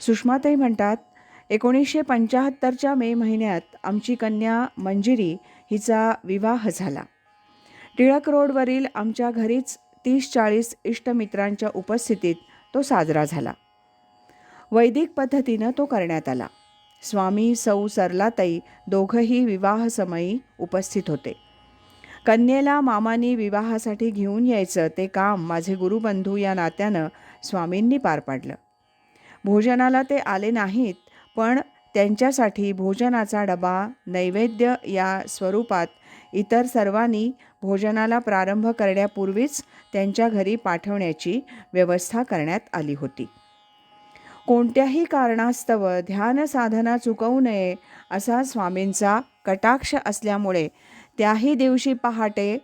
सुषमाताई म्हणतात एकोणीसशे पंचाहत्तरच्या मे महिन्यात आमची कन्या मंजिरी हिचा विवाह झाला. टिळक रोडवरील आमच्या घरीच तीस चाळीस इष्टमित्रांच्या उपस्थितीत तो साजरा झाला. वैदिक पद्धतीनं तो करण्यात आला. स्वामी सौ सरलाताई दोघंही विवाहसमयी उपस्थित होते. कन्येला मामानी विवाहासाठी घेऊन यायचं ते काम माझे गुरुबंधू या नात्यानं स्वामींनी पार पाडलं. भोजनाला ते आले नाहीत पण त्यांच्यासाठी भोजनाचा डबा नैवेद्य या स्वरूपात इतर सर्वांनी भोजनाला प्रारंभ करण्यापूर्वीच त्यांच्या घरी पाठवण्याची व्यवस्था करण्यात आली होती. कोणत्याही कारणास्तव ध्यान साधना चुकवू नये असा स्वामींचा कटाक्ष असल्यामुळे त्याही दिवशी पहाटे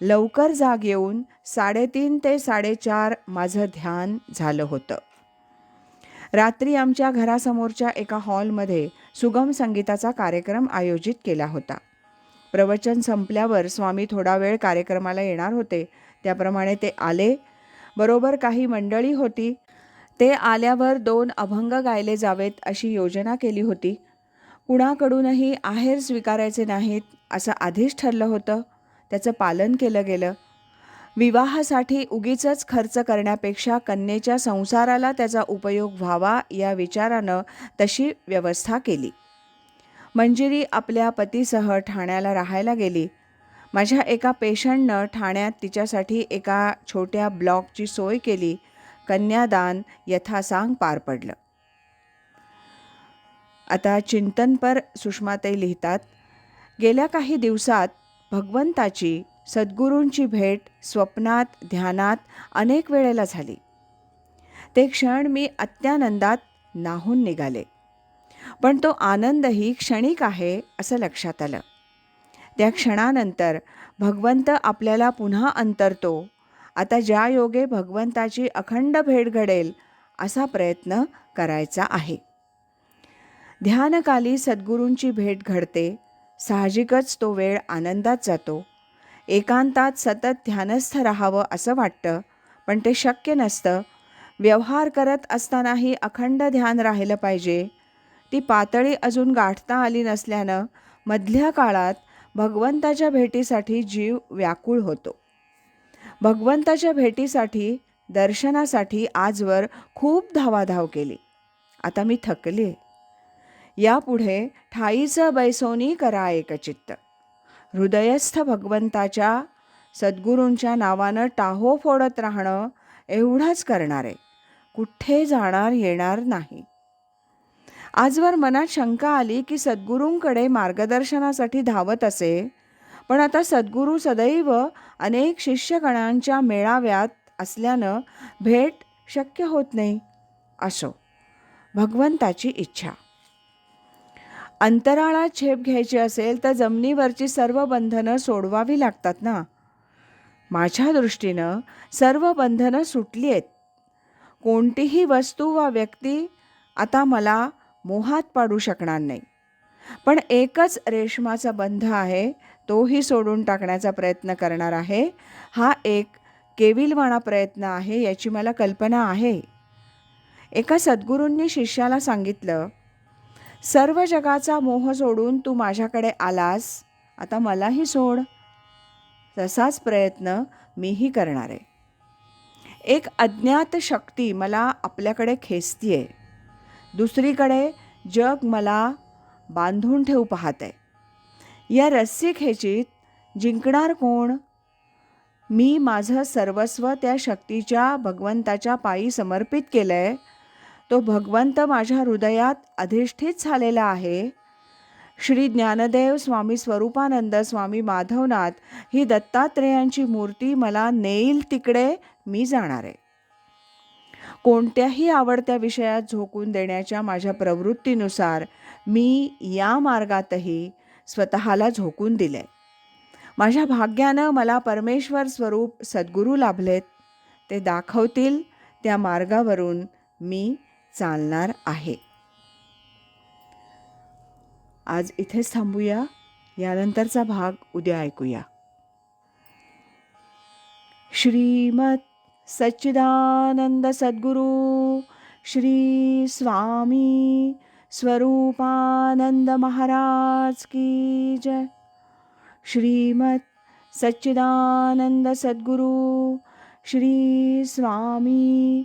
लवकर जाग येऊन साडेतीन ते साडेचार माझं ध्यान झालं होतं. रात्री आमच्या घरासमोरच्या एका हॉलमध्ये सुगम संगीताचा कार्यक्रम आयोजित केला होता. प्रवचन संपल्यावर स्वामी थोडा वेळ कार्यक्रमाला येणार होते. त्याप्रमाणे ते आले. बरोबर काही मंडळी होती. ते आल्यावर दोन अभंग गायले जावेत अशी योजना केली होती. कुणाकडूनही आहेर स्वीकारायचे नाहीत असं आधीच ठरलं होतं. त्याचं पालन केलं गेलं. विवाहासाठी उगीच खर्च करण्यापेक्षा कन्येच्या संसाराला त्याचा उपयोग व्हावा या विचारानं तशी व्यवस्था केली. मंजिरी आपल्या पतीसह ठाण्याला राहायला गेली. माझ्या एका पेशंटनं ठाण्यात तिच्यासाठी एका छोट्या ब्लॉकची सोय केली. कन्यादान यथासांग पार पडलं. आता चिंतनपर सुषमाताई लिहितात गेल्या काही दिवसात भगवंताची सद्गुरूंची भेट स्वप्नात ध्यानात अनेक वेळेला झाली. ते क्षण मी अत्यानंदात नाहून निघाले. पण तो आनंदही क्षणिक आहे असं लक्षात आलं. त्या क्षणानंतर भगवंत आपल्याला पुन्हा अंतरतो. आता ज्या योगे भगवंताची अखंड भेट घडेल असा प्रयत्न करायचा आहे. ध्यानकाली सद्गुरूंची भेट घडते. साहजिकच तो वेळ आनंदात जातो. एकांतात सतत ध्यानस्थ राहावं असं वाटतं पण ते शक्य नसतं. व्यवहार करत असतानाही अखंड ध्यान राहिलं पाहिजे. ती पातळी अजून गाठता आली नसल्यानं मधल्या काळात भगवंताच्या भेटीसाठी जीव व्याकुळ होतो. भगवंताच्या भेटीसाठी दर्शनासाठी आजवर खूप धावाधाव केली. आता मी थकले. यापुढे ठाईचं बैसोनी करा एकचित्त. हृदयस्थ भगवंताच्या सद्गुरूंच्या नावानं टाहो फोडत राहणं एवढंच करणार. आहे कुठे जाणार येणार नाही. आजवर मनात शंका आली की सद्गुरूंकडे मार्गदर्शनासाठी धावत असे पण आता सद्गुरू सदैव अनेक शिष्यगणांच्या मेळाव्यात असल्यानं भेट शक्य होत नाही असो भगवंताची इच्छा. अंतराळात झेप घ्यायची असेल तर जमिनीवरची सर्व बंधनं सोडवावी लागतात ना? माझ्या दृष्टीनं सर्व बंधनं सुटली आहेत. कोणतीही वस्तू वा व्यक्ती आता मला मोहात पाडू शकणार नाही. पण एकच रेशमाचा बंध आहे तोही सोडून टाकण्याचा प्रयत्न करणार आहे. हा एक केविलवाणा प्रयत्न आहे याची मला कल्पना आहे. एका सद्गुरूंनी शिष्याला सांगितलं सर्व जगाचा मोह सोडून तू माझ्याकडे आलास आता मलाही सोड. तसाच प्रयत्न मीही करणार. आहे एक अज्ञात शक्ती मला आपल्याकडे खेचतीये. दुसरीकडे जग मला बांधून ठेवू पाहत. आहे या रस्सी खेचीत जिंकणार कोण? मी माझं सर्वस्व त्या शक्तीच्या भगवंताच्या पायी समर्पित केलं आहे तो भगवंत माझ्या हृदयात अधिष्ठित झालेला आहे. श्री ज्ञानदेव स्वामी स्वरूपानंद स्वामी माधवनाथ ही दत्तात्रेयांची मूर्ती मला नेईल तिकडे मी जाणार आहे. कोणत्याही आवडत्या विषयात झोकून देण्याच्या माझ्या प्रवृत्तीनुसार मी या मार्गातही स्वतःला झोकून दिले. माझ्या भाग्यानं मला परमेश्वर स्वरूप सद्गुरू लाभलेत. ते दाखवतील त्या मार्गावरून मी चालणार आहे. आज इथेच थांबूया. यानंतरचा भाग उद्या ऐकूया. श्रीमत सच्चिदानंद सद्गुरु श्री स्वामी स्वरूपानंद महाराज की जय. श्रीमत सच्चिदानंद सद्गुरु श्री स्वामी